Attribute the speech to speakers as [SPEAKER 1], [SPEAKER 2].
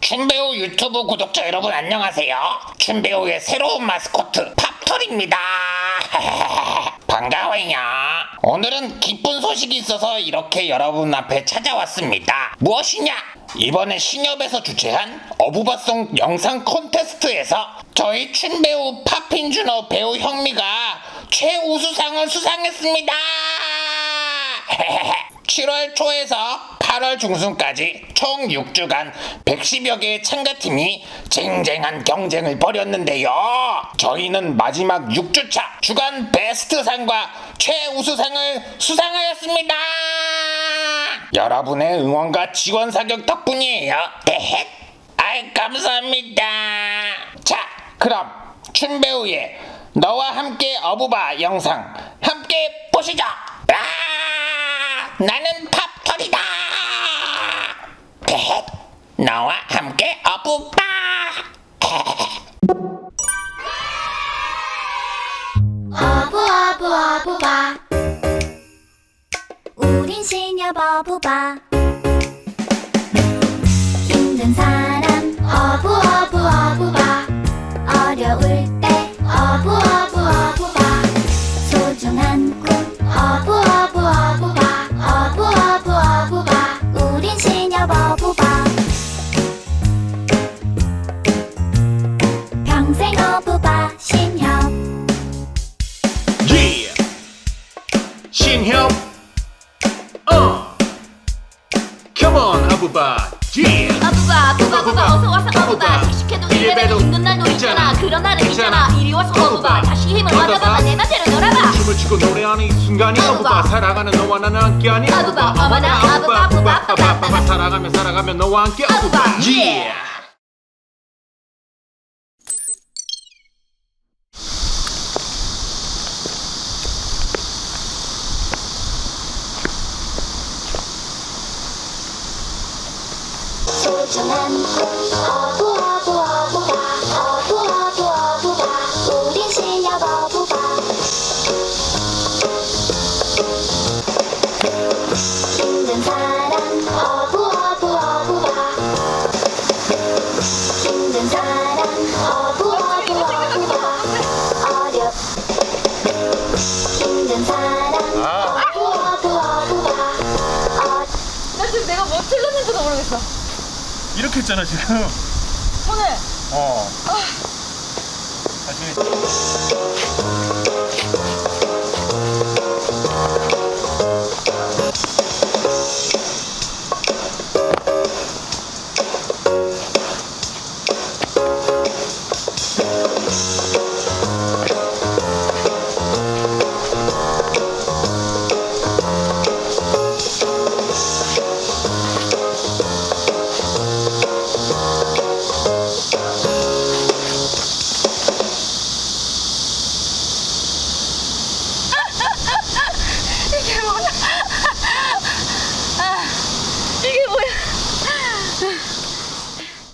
[SPEAKER 1] 춘배우 유튜브 구독자 여러분 안녕하세요. 춘배우의 새로운 마스코트 팝털입니다. 반가워요. 오늘은 기쁜 소식이 있어서 이렇게 여러분 앞에 찾아왔습니다. 무엇이냐? 이번에 신협에서 주최한 어부바송 영상 콘테스트에서 저희 춘배우 팝인준호 배우 형미가 최우수상을 수상했습니다. 7월 초에서 8월 중순까지 총 6주간 110여 개의 참가팀이 쟁쟁한 경쟁을 벌였는데요. 저희는 마지막 6주차 주간 베스트상과 최우수상을 수상하였습니다. 여러분의 응원과 지원 사격 덕분이에요. 에헷. 아이 감사합니다. 자, 그럼 춘배우의 너와 함께 어부바 영상 함께 보시죠. 아, 나는 팝털이다. 에헷. 너와 함께 어부바.
[SPEAKER 2] 어부 어부 어부바 우린 시녀 어부바 힘든 사람 어부 어부 어부바 어려울
[SPEAKER 3] 신형. 어. Come on, 아부바. Yeah.
[SPEAKER 4] 아부바 아부바 아부바 어서 와서 아부바. 씩씩해도
[SPEAKER 3] 이래봬도
[SPEAKER 4] 힘든 날도 있잖아. 그런 날은 있잖아. 이리 와서 아부바 다시 힘을 얻어봐. 내 맘대로 놀아봐.
[SPEAKER 3] 춤을 추고 노래하는 이 순간이
[SPEAKER 4] 아부바.
[SPEAKER 3] 사랑하는 너와 나는 함께하니
[SPEAKER 4] 아부바. 어머나, 아부바, 아부바, 아부바,
[SPEAKER 3] 아부바 사랑하며 살아가며 너와 함께
[SPEAKER 4] 아부바.
[SPEAKER 3] Yeah.
[SPEAKER 2] 소중한 어부 어부 어부가 어부 어부 어부가 우린 실력 어부가 힘든 사람 어부 어부 어부가 힘든 사람 어부 어부 어부가 어려 힘든 사람 어부 어부 어부가 어
[SPEAKER 4] 나 지금 내가 뭐 틀렸는지도 모르겠어
[SPEAKER 3] 이렇게 했잖아 지금.
[SPEAKER 4] 오늘
[SPEAKER 3] 어. 다시.